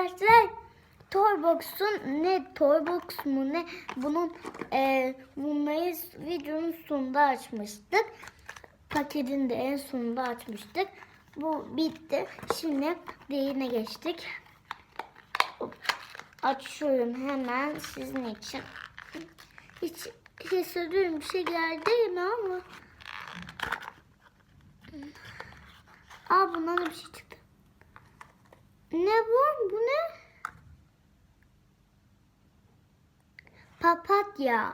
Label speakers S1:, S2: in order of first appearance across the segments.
S1: arkadaşlar Toybox'un ne Toybox mu ne bunun e, bunları videonun sonunda açmıştık. Paketin de en sonunda açmıştık. Bu bitti. Şimdi diğerine geçtik. Açıyorum hemen sizin için. Hiç hissediyorum bir şey geldi mi ama. Aa bundan da bir şey çıktı. Ne bu? Bu ne? Papatya.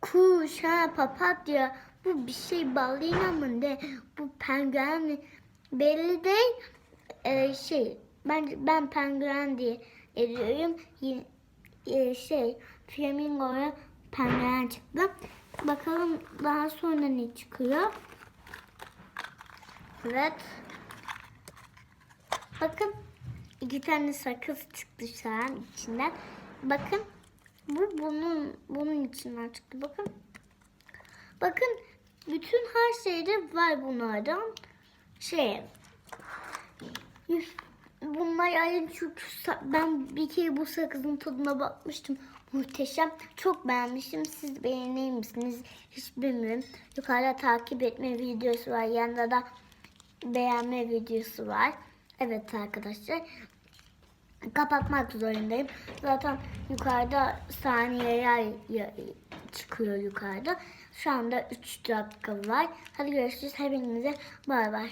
S1: Kuş ha papatya. Bu bir şey balina mı ne? Bu penguen mi? Belli değil. Ee, şey ben ben penguen diye ediyorum. Y- e, şey flamingoya penguen çıktı. Bakalım daha sonra ne çıkıyor. Evet. İki tane sakız çıktı şu an içinden. Bakın bu bunun bunun içinden çıktı. Bakın. Bakın bütün her şeyde var bunlardan. Şey bunlar yani çünkü ben bir kere bu sakızın tadına bakmıştım. Muhteşem. Çok beğenmiştim. Siz beğenir misiniz? Hiç bilmiyorum. Yukarıda takip etme videosu var. Yanında da beğenme videosu var. Evet arkadaşlar. Kapatmak zorundayım. Zaten yukarıda saniyeler çıkıyor yukarıda. Şu anda 3 dakika var. Hadi görüşürüz. Hepinize bay bay.